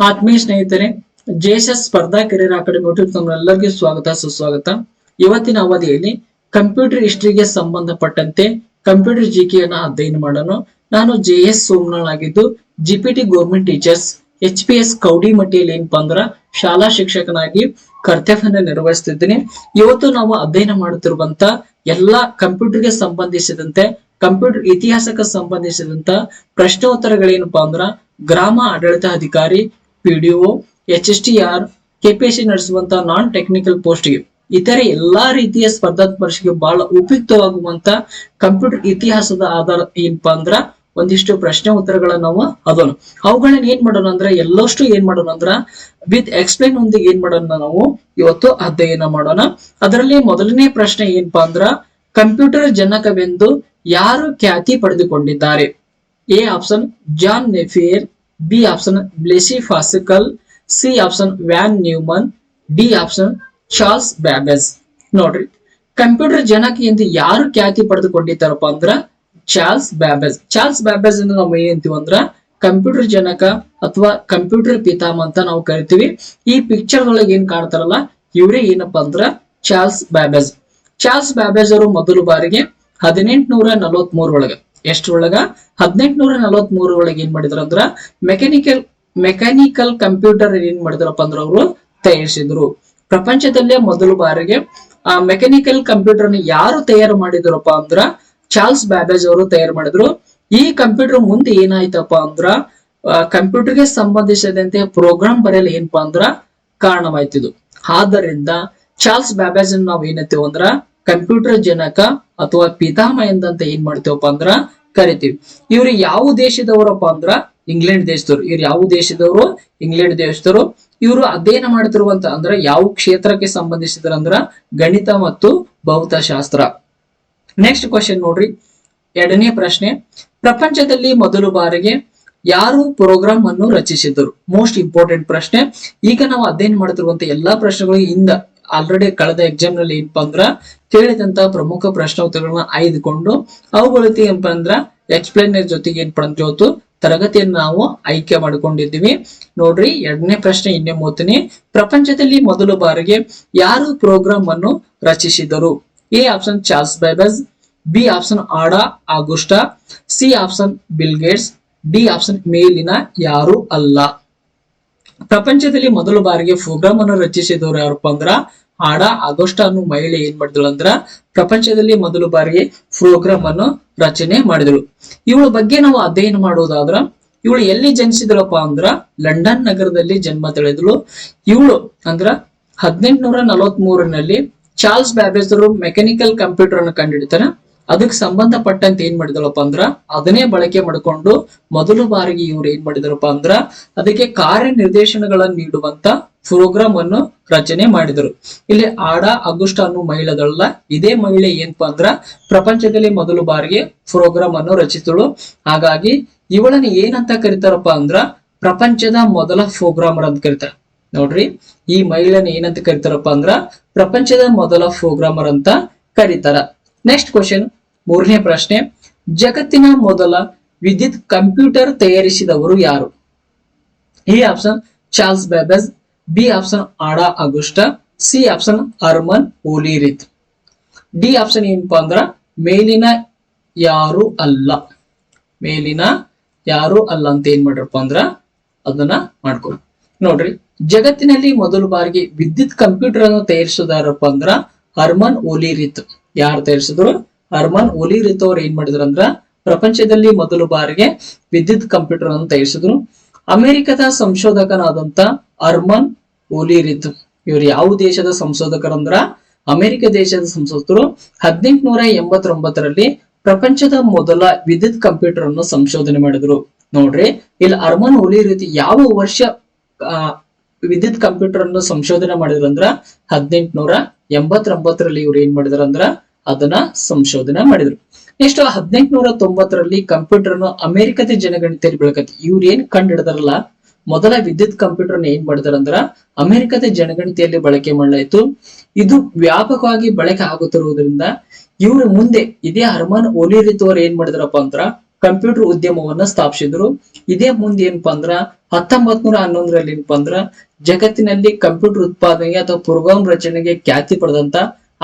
ಆತ್ಮೀಯ ಸ್ನೇಹಿತರೆ ಜೆಎಸ್ಎಸ್ ಸ್ಪರ್ಧಾ ಕೆರಿಯರ್ ಅಕಾಡೆಮಿ ಯೂಟ್ಯೂಬ್ ತಮ್ಮೆಲ್ಲರಿಗೂ ಸ್ವಾಗತ, ಸುಸ್ವಾಗತ. ಇವತ್ತಿನ ಅವಧಿಯಲ್ಲಿ ಕಂಪ್ಯೂಟರ್ ಹಿಸ್ಟ್ರಿಗೆ ಸಂಬಂಧಪಟ್ಟಂತೆ ಕಂಪ್ಯೂಟರ್ ಜಿಕೆಯನ್ನ ಅಧ್ಯಯನ ಮಾಡಲು ನಾನು ಜೆ ಎಸ್ ಸೋಮನಾಳ್ ಆಗಿದ್ದು GPT government teachers, H P S ಕೌಡಿಮಟ್ಟಿಯಲ್ಲಿ ಏನಪ್ಪಾ ಅಂದ್ರ ಶಾಲಾ ಶಿಕ್ಷಕನಾಗಿ ಕರ್ತವ್ಯನ ನಿರ್ವಹಿಸುತ್ತಿದ್ದೇನೆ ಇವತ್ತು ನಾವು ಅಧ್ಯಯನ ಮಾಡುತ್ತಿರುವಂತ ಎಲ್ಲಾ ಕಂಪ್ಯೂಟರ್ಗೆ ಸಂಬಂಧಿಸಿದಂತೆ, ಕಂಪ್ಯೂಟರ್ ಇತಿಹಾಸಕ್ಕೆ ಸಂಬಂಧಿಸಿದಂತ ಪ್ರಶ್ನೋತ್ತರಗಳೇನಪ್ಪಾ ಅಂದ್ರ, ಗ್ರಾಮ ಆಡಳಿತ ಅಧಿಕಾರಿ PDO H S T R KPSC ನಡೆಸುವಂತಹ non technical ಪೋಸ್ಟ್ಗೆ ಇತರೆ ಎಲ್ಲಾ ರೀತಿಯ ಸ್ಪರ್ಧಾತ್ಮಕ ಪರೀಕ್ಷೆಗೆ ಬಹಳ ಉಪಯುಕ್ತವಾಗುವಂತ ಕಂಪ್ಯೂಟರ್ ಇತಿಹಾಸದ ಆಧಾರ ಏನಪ್ಪಾ ಅಂದ್ರ ಒಂದಿಷ್ಟು ಪ್ರಶ್ನೆ ಉತ್ತರಗಳನ್ನ ನಾವು ಅದೋಣ ಅವುಗಳನ್ನ ಏನ್ ಮಾಡೋಣ ಅಂದ್ರೆ, ಎಲ್ಲಷ್ಟು ಏನ್ ಮಾಡೋಣ ಅಂದ್ರ ವಿತ್ ಎಕ್ಸ್ಪ್ಲೈನ್ ಒಂದಿಗೆ ಏನ್ ಮಾಡೋಣ ನಾವು ಇವತ್ತು ಅಧ್ಯಯನ ಮಾಡೋಣ. ಅದರಲ್ಲಿ ಮೊದಲನೇ ಪ್ರಶ್ನೆ ಏನಪ್ಪಾ ಅಂದ್ರ ಕಂಪ್ಯೂಟರ್ ಜನಕವೆಂದು ಯಾರು ಖ್ಯಾತಿ ಪಡೆದುಕೊಂಡಿದ್ದಾರೆ? A option, John Napier B option Blaise Pascal C option Von Neumann D option Charles Babbage ನೋಡ್ರಿ ಕಂಪ್ಯೂಟರ್ ಜನಕ ಎಂದು ಯಾರು ಖ್ಯಾತಿ ಪಡೆದುಕೊಂಡಿದ್ದಾರಪ್ಪ ಅಂದ್ರ ಚಾರ್ಲ್ಸ್ ಬ್ಯಾಬೇಜ್. ಚಾರ್ಲ್ಸ್ ಬ್ಯಾಬೇಜ್ ಎಂದು ನಾವು ಏನಂತೀವಿ ಅಂದ್ರ ಕಂಪ್ಯೂಟರ್ ಜನಕ ಅಥವಾ ಕಂಪ್ಯೂಟರ್ ಪಿತಾಮ ಅಂತ ನಾವು ಕರಿತೀವಿ. ಈ ಪಿಕ್ಚರ್ ಒಳಗೆ ಏನ್ ಕಾಣ್ತಾರಲ್ಲ, ಇವರೇ ಏನಪ್ಪಾ ಅಂದ್ರ ಚಾರ್ಲ್ಸ್ ಬ್ಯಾಬೇಜ್. ಚಾರ್ಲ್ಸ್ ಬ್ಯಾಬೇಜ್ ಅವರು ಮೊದಲು ಬಾರಿಗೆ ಹದಿನೆಂಟುನೂರ ನಲವತ್ತ್ ಒಳಗ ಎಷ್ಟ್ರೊಳಗ? ಹದಿನೆಂಟುನೂರ ನಲವತ್ತ್ ಒಳಗೆ ಏನ್ ಮಾಡಿದ್ರು ಅಂದ್ರ ಮೆಕ್ಯಾನಿಕಲ್ ಮೆಕ್ಯಾನಿಕಲ್ ಕಂಪ್ಯೂಟರ್ ಏನ್ ಮಾಡಿದ್ರಪ್ಪ ಅಂದ್ರ ಅವರು ತಯಾರಿಸಿದ್ರು. ಪ್ರಪಂಚದಲ್ಲೇ ಮೊದಲು ಬಾರಿಗೆ, ಆ ಮೆಕ್ಯಾನಿಕಲ್ ಕಂಪ್ಯೂಟರ್ನ ಯಾರು ತಯಾರು ಮಾಡಿದ್ರಪ್ಪ ಅಂದ್ರ ಚಾರ್ಲ್ಸ್ ಬ್ಯಾಬೇಜ್ ಅವರು ತಯಾರು ಮಾಡಿದ್ರು. ಈ ಕಂಪ್ಯೂಟರ್ ಮುಂದೆ ಏನಾಯ್ತಪ್ಪ ಅಂದ್ರ ಕಂಪ್ಯೂಟರ್ಗೆ ಸಂಬಂಧಿಸಿದಂತೆ ಪ್ರೋಗ್ರಾಮ್ ಬರೆಯಲು ಏನಪ್ಪಾ ಅಂದ್ರ ಕಾರಣವಾಯ್ತಿದು ಆದ್ದರಿಂದ ಚಾರ್ಲ್ಸ್ ಬ್ಯಾಬೇಜ್ ನಾವ್ ಏನಂತೀವಿ ಅಂದ್ರ ಕಂಪ್ಯೂಟರ್ ಜನಕ ಅಥವಾ ಪಿತಾಮ ಎಂದಂತ ಏನ್ ಮಾಡ್ತೇವಪ್ಪ ಅಂದ್ರ ಕರಿತೀವಿ. ಇವ್ರು ಯಾವ ದೇಶದವರಪ್ಪ ಅಂದ್ರ ಇಂಗ್ಲೆಂಡ್ ದೇಶದವರು. ಇವ್ರು ಯಾವ ದೇಶದವರು? ಇಂಗ್ಲೆಂಡ್ ದೇಶದವರು. ಇವರು ಅಧ್ಯಯನ ಮಾಡ್ತಿರುವಂತ ಅಂದ್ರ ಯಾವ ಕ್ಷೇತ್ರಕ್ಕೆ ಸಂಬಂಧಿಸಿದ್ರ ಅಂದ್ರ ಗಣಿತ ಮತ್ತು ಭೌತಶಾಸ್ತ್ರ. ನೆಕ್ಸ್ಟ್ ಕ್ವಶನ್ ನೋಡ್ರಿ. ಎರಡನೇ ಪ್ರಶ್ನೆ. ಪ್ರಪಂಚದಲ್ಲಿ ಮೊದಲು ಬಾರಿಗೆ ಯಾರು ಪ್ರೋಗ್ರಾಮ್ ಅನ್ನು ರಚಿಸಿದರು ಮೋಸ್ಟ್ ಇಂಪಾರ್ಟೆಂಟ್ ಪ್ರಶ್ನೆ. ಈಗ ನಾವು ಅಧ್ಯಯನ ಮಾಡ್ತಿರುವಂತ ಎಲ್ಲಾ ಪ್ರಶ್ನೆಗಳು ಇಂದ ಆಲ್ರೆಡಿ ಕಳೆದ ಎಕ್ಸಾಮ್ನಲ್ಲಿ ಏನಪ್ಪಾ ಅಂದ್ರ ಕೇಳಿದಂತ ಪ್ರಮುಖ ಪ್ರಶ್ನೆ ಉತ್ತರಗಳನ್ನ ಆಯ್ದುಕೊಂಡು ಅವುಗಳ ಏನಪ್ಪ ಅಂದ್ರ ಎಕ್ಸ್ಪ್ಲೈನರ್ ಜೊತೆಗೆ ಏನ್ ಅಂದ್ರೆ ಇವತ್ತು ತರಗತಿಯನ್ನು ನಾವು ಆಯ್ಕೆ ಮಾಡಿಕೊಂಡಿದ್ದೀವಿ. ನೋಡ್ರಿ, ಎರಡನೇ ಪ್ರಶ್ನೆ, ಇನ್ನೇ ಮೂವತ್ತನೇ. ಪ್ರಪಂಚದಲ್ಲಿ ಮೊದಲ ಬಾರಿಗೆ ಯಾರು ಪ್ರೋಗ್ರಾಮ್ ಅನ್ನು ರಚಿಸಿದರು? A option Charles Babbage B option Ada Augusta, C option Bill Gates, D option ಮೇಲಿನ ಯಾರು ಅಲ್ಲ. ಪ್ರಪಂಚದಲ್ಲಿ ಮೊದಲ ಬಾರಿಗೆ ಪ್ರೋಗ್ರಾಮ್ ಅನ್ನು ರಚಿಸಿದವರು ಯಾರಪ್ಪ ಅಂದ್ರ ಆಡ ಆಗಸ್ಟ್ ಅನ್ನೋ ಮಹಿಳೆ ಏನ್ ಮಾಡಿದಳು ಅಂದ್ರ ಪ್ರಪಂಚದಲ್ಲಿ ಮೊದಲ ಬಾರಿಗೆ ಪ್ರೋಗ್ರಾಮ್ ಅನ್ನು ರಚನೆ ಮಾಡಿದಳು. ಇವಳ ಬಗ್ಗೆ ನಾವು ಅಧ್ಯಯನ ಮಾಡುವುದಾದ್ರ ಇವಳು ಎಲ್ಲಿ ಜನಿಸಿದಳಪ್ಪ ಅಂದ್ರ ಲಂಡನ್ ನಗರದಲ್ಲಿ ಜನ್ಮ ತಳೆದಳು. ಇವಳು ಅಂದ್ರ ಹದಿನೆಂಟುನೂರ ನಲವತ್ತ್ ಮೂರನಲ್ಲಿ ಚಾರ್ಲ್ಸ್ ಅವರು ಮೆಕ್ಯಾನಿಕಲ್ ಕಂಪ್ಯೂಟರ್ ಅನ್ನು ಕಂಡುಹಿಡಿತಾರ ಅದಕ್ಕೆ ಸಂಬಂಧಪಟ್ಟಂತೆ ಏನ್ ಮಾಡಿದಳಪ್ಪ ಅಂದ್ರ ಅದನ್ನೇ ಬಳಕೆ ಮಾಡಿಕೊಂಡು ಮೊದಲು ಬಾರಿಗೆ ಇವ್ರು ಏನ್ ಮಾಡಿದಾರಪ್ಪ ಅಂದ್ರ ಅದಕ್ಕೆ ಕಾರ್ಯನಿರ್ದೇಶನಗಳನ್ನು ನೀಡುವಂತ ಪ್ರೋಗ್ರಾಮ್ ಅನ್ನು ರಚನೆ ಮಾಡಿದರು. ಇಲ್ಲಿ ಆಡ, ಅಗುಷ್ಟ ಅನ್ನೋ ಮಹಿಳೆಗಳ ಇದೇ ಮಹಿಳೆ ಏನಪ್ಪಾ ಅಂದ್ರ ಪ್ರಪಂಚದಲ್ಲಿ ಮೊದಲು ಬಾರಿಗೆ ಪ್ರೋಗ್ರಾಮ್ ಅನ್ನು ರಚಿಸಿದಳು ಹಾಗಾಗಿ ಇವಳನ್ನ ಏನಂತ ಕರಿತಾರಪ್ಪ ಅಂದ್ರ ಪ್ರಪಂಚದ ಮೊದಲ ಪ್ರೋಗ್ರಾಮರ್ ಅಂತ ಕರಿತಾರೆ. ನೋಡ್ರಿ, ಈ ಮಹಿಳೆನ ಏನಂತ ಕರಿತಾರಪ್ಪ ಅಂದ್ರ ಪ್ರಪಂಚದ ಮೊದಲ ಪ್ರೋಗ್ರಾಮರ್ ಅಂತ ಕರೀತಾರ. ನೆಕ್ಸ್ಟ್ ಕ್ವಶನ್ ಮೂರನೇ ಪ್ರಶ್ನೆ. ಜಗತ್ತಿನ ಮೊದಲ ವಿದ್ಯುತ್ ಕಂಪ್ಯೂಟರ್ ತಯಾರಿಸಿದವರು ಯಾರು? A option Charles Babbage, B option Ada Augusta C option Herman Hollerith. D option ಏನಪ್ಪಾ ಅಂದ್ರ, ಮೇಲಿನ ಯಾರು ಅಲ್ಲ. ಮೇಲಿನ ಯಾರು ಅಲ್ಲ ಅಂತ ಏನ್ ಮಾಡ್ರಪ್ಪ ಅಂದ್ರ, ಅದನ್ನ ಮಾಡ್ಕೊಳ್ಳಿ ನೋಡ್ರಿ, ಜಗತ್ತಿನಲ್ಲಿ ಮೊದಲು ಬಾರಿಗೆ ವಿದ್ಯುತ್ ಕಂಪ್ಯೂಟರ್ ಅನ್ನು ತಯಾರಿಸೋದಾರಪ್ಪ ಅಂದ್ರ, ಹರ್ಮನ್ ಓಲಿರಿತ್. ಯಾರು ತಯಾರಿಸಿದ್ರು ಹರ್ಮನ್ ಓಲಿರಿತ್ ಅವ್ರು ಏನ್ ಮಾಡಿದ್ರು ಅಂದ್ರ ಪ್ರಪಂಚದಲ್ಲಿ ಮೊದಲು ಬಾರಿಗೆ ವಿದ್ಯುತ್ ಕಂಪ್ಯೂಟರ್ ಅನ್ನು ತಯಾರಿಸಿದ್ರು ಅಮೆರಿಕದ ಸಂಶೋಧಕನಾದಂತ ಅರ್ಮನ್ ಓಲಿರಿತ್ ಇವರು ಯಾವ ದೇಶದ ಸಂಶೋಧಕರಂದ್ರ ಅಮೆರಿಕ ದೇಶದ ಸಂಶೋಧಕರು. ಹದಿನೆಂಟುನೂರ ಎಂಬತ್ತೊಂಬತ್ತರಲ್ಲಿ ಪ್ರಪಂಚದ ಮೊದಲ ವಿದ್ಯುತ್ ಕಂಪ್ಯೂಟರ್ ಅನ್ನು ಸಂಶೋಧನೆ ಮಾಡಿದ್ರು. ನೋಡ್ರಿ, ಇಲ್ಲಿ ಅರ್ಮನ್ ಓಲಿರಿತ್ ಯಾವ ವರ್ಷ ವಿದ್ಯುತ್ ಕಂಪ್ಯೂಟರ್ ಅನ್ನು ಸಂಶೋಧನೆ ಮಾಡಿದ್ರು ಅಂದ್ರ? ಹದಿನೆಂಟುನೂರ ಎಂಬತ್ತೊಂಬತ್ತರಲ್ಲಿ ಇವ್ರು ಏನ್ ಮಾಡಿದ್ರು ಅಂದ್ರ? ಅದನ್ನ ಸಂಶೋಧನೆ ಮಾಡಿದ್ರು. ನೆಕ್ಸ್ಟ್ ಹದಿನೆಂಟುನೂರ ತೊಂಬತ್ತರಲ್ಲಿ ಕಂಪ್ಯೂಟರ್ ಅನ್ನು ಅಮೆರಿಕದ ಜನಗಣತಿಯಲ್ಲಿ ಬೆಳಕತ್ತೆ ಇವ್ರು ಏನ್ ಕಂಡು ಹಿಡಿದಾರಲ್ಲ ಮೊದಲ ವಿದ್ಯುತ್ ಕಂಪ್ಯೂಟರ್ ಏನ್ ಮಾಡಿದಾರ ಅಂದ್ರ ಅಮೆರಿಕದ ಜನಗಣತಿಯಲ್ಲಿ ಬಳಕೆ ಮಾಡಲಾಯಿತು. ಇದು ವ್ಯಾಪಕವಾಗಿ ಬಳಕೆ ಆಗುತ್ತಿರುವುದರಿಂದ ಇವರು ಮುಂದೆ ಇದೇ ಹರ್ಮನ್ ಅವ್ರು ಏನ್ ಮಾಡಿದ್ರಪ್ಪ ಅಂದ್ರ ಕಂಪ್ಯೂಟರ್ ಉದ್ಯಮವನ್ನ ಸ್ಥಾಪಿಸಿದ್ರು. ಇದೇ ಮುಂದೆ ಏನಪ್ಪಾ ಅಂದ್ರ ಹತ್ತೊಂಬತ್ ನೂರ ಹನ್ನೊಂದರಲ್ಲಿ ಏನಪ್ಪಾ ಅಂದ್ರ ಜಗತ್ತಿನಲ್ಲಿ ಕಂಪ್ಯೂಟರ್ ಉತ್ಪಾದನೆಗೆ ಅಥವಾ ಪ್ರೋಗ್ರಾಮ್ ರಚನೆಗೆ ಖ್ಯಾತಿ ಪಡೆದಂತ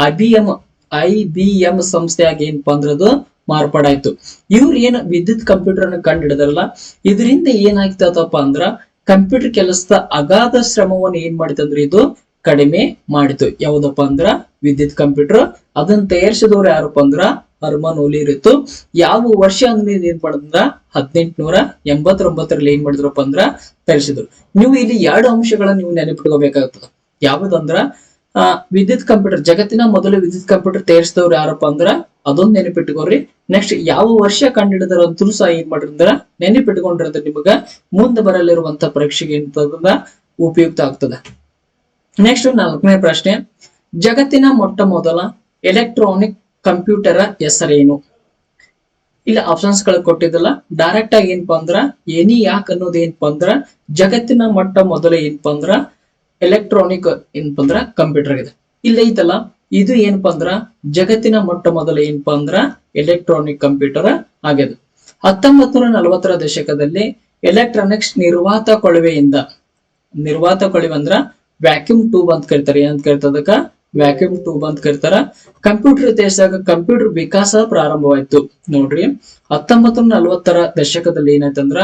ಐಬಿಎಂ ಐ ಬಿ ಎಂ ಸಂಸ್ಥೆಯಾಗಿ ಏನಪ್ಪಾ ಅಂದ್ರ ಅದು ಮಾರ್ಪಾಡಾಯ್ತು ಇವ್ರು ಏನು ವಿದ್ಯುತ್ ಕಂಪ್ಯೂಟರ್ ಅನ್ನು ಕಂಡು ಹಿಡಿದ್ರಲ್ಲ ಇದರಿಂದ ಏನಾಗ್ತದಪ್ಪ ಅಂದ್ರ ಕಂಪ್ಯೂಟರ್ ಕೆಲಸದ ಅಗಾಧ ಶ್ರಮವನ್ನು ಏನ್ ಮಾಡಿತಂದ್ರೆ ಇದು ಕಡಿಮೆ ಮಾಡಿತು. ಯಾವ್ದಪ್ಪ ಅಂದ್ರ? ವಿದ್ಯುತ್ ಕಂಪ್ಯೂಟರ್. ಅದನ್ನ ತಯಾರಿಸಿದವ್ರು ಯಾರಪ್ಪ ಅಂದ್ರ? ಹರ್ಮನ್ ಓಲಿ ಯಾವ ವರ್ಷ ಅಂದ್ರೆ ಏನ್ ಮಾಡಿದ್ರ ಹದಿನೆಂಟುನೂರ ಎಂಬತ್ತೊಂಬತ್ತರಲ್ಲಿ ಏನ್ ಮಾಡಿದ್ರಪ್ಪ ಅಂದ್ರ ತಯಾರಿಸಿದ್ರು. ನೀವು ಇಲ್ಲಿ ಎರಡು ಅಂಶಗಳನ್ನ ನೀವು ನೆನಪಿಟ್ಕೋಬೇಕಾಗ್ತದ. ಯಾವ್ದಂದ್ರ? ವಿದ್ಯುತ್ ಕಂಪ್ಯೂಟರ್, ಜಗತ್ತಿನ ಮೊದಲು ವಿದ್ಯುತ್ ಕಂಪ್ಯೂಟರ್ ತಯಾರಿಸಿದವ್ರು ಯಾರಪ್ಪ ಅಂದ್ರ, ಅದೊಂದ್ ನೆನಪಿಟ್ಕೋರಿ ನೆಕ್ಸ್ಟ್ ಯಾವ ವರ್ಷ ಕಂಡಿಡಿದ್ರ ಅಂತೂ ಸಹ ಏನ್ ಮಾಡಿದ್ರ ನೆನಪಿಟ್ಕೊಂಡ್ರೆ ನಿಮಗ ಮುಂದೆ ಬರಲಿರುವಂತ ಪರೀಕ್ಷೆಗೆ ಉಪಯುಕ್ತ ಆಗ್ತದೆ. ನೆಕ್ಸ್ಟ್ ನಾಲ್ಕನೇ ಪ್ರಶ್ನೆ, ಜಗತ್ತಿನ ಮೊಟ್ಟ ಮೊದಲ ಎಲೆಕ್ಟ್ರಾನಿಕ್ ಕಂಪ್ಯೂಟರ್ ಹೆಸರೇನು? ಇಲ್ಲಿ ಆಪ್ಷನ್ಸ್ಗಳು ಕೊಟ್ಟಿದ್ದಲ್ಲ ಡೈರೆಕ್ಟ್ ಆಗಿ ಏನಪ್ಪಾ ಅಂದ್ರ ಎನಿ ಯಾಕ್ ಅನ್ನೋದು ಏನಪ್ಪಾ ಅಂದ್ರ, ಜಗತ್ತಿನ ಮೊಟ್ಟ ಮೊದಲ ಏನಪ್ಪಾ ಅಂದ್ರ ಎಲೆಕ್ಟ್ರಾನಿಕ್ ಏನಪ್ಪ ಅಂದ್ರ ಕಂಪ್ಯೂಟರ್ ಆಗಿದೆ. ಇಲ್ಲಿ ಐತಲ್ಲ, ಇದು ಏನಪ್ಪಾ ಅಂದ್ರ, ಜಗತ್ತಿನ ಮೊಟ್ಟ ಮೊದಲ ಏನಪ್ಪಾ ಅಂದ್ರ ಎಲೆಕ್ಟ್ರಾನಿಕ್ ಕಂಪ್ಯೂಟರ್ ಆಗ್ಯದ. ಹತ್ತೊಂಬತ್ ನೂರ ನಲವತ್ತರ ದಶಕದಲ್ಲಿ ಎಲೆಕ್ಟ್ರಾನಿಕ್ಸ್ ನಿರ್ವಾತ ಕೊಳವೆಯಿಂದ, ನಿರ್ವಾತ ಕೊಳವೆ ಅಂದ್ರ ವ್ಯಾಕ್ಯೂಮ್ ಟ್ಯೂಬ್ ಅಂತ ಕರಿತಾರೆ. ಏನಂತ ಕರಿತಾರ ಅದಕ್ಕ? ವ್ಯಾಕ್ಯೂಮ್ ಟ್ಯೂಬ್ ಅಂತ ಕರಿತಾರ. ಕಂಪ್ಯೂಟರ್ ಇತಿಹಾಸದಾಗ ಕಂಪ್ಯೂಟರ್ ವಿಕಾಸ ಪ್ರಾರಂಭವಾಯ್ತು. ನೋಡ್ರಿ ಹತ್ತೊಂಬತ್ತು ನಲವತ್ತರ ದಶಕದಲ್ಲಿ ಏನಾಯ್ತಂದ್ರ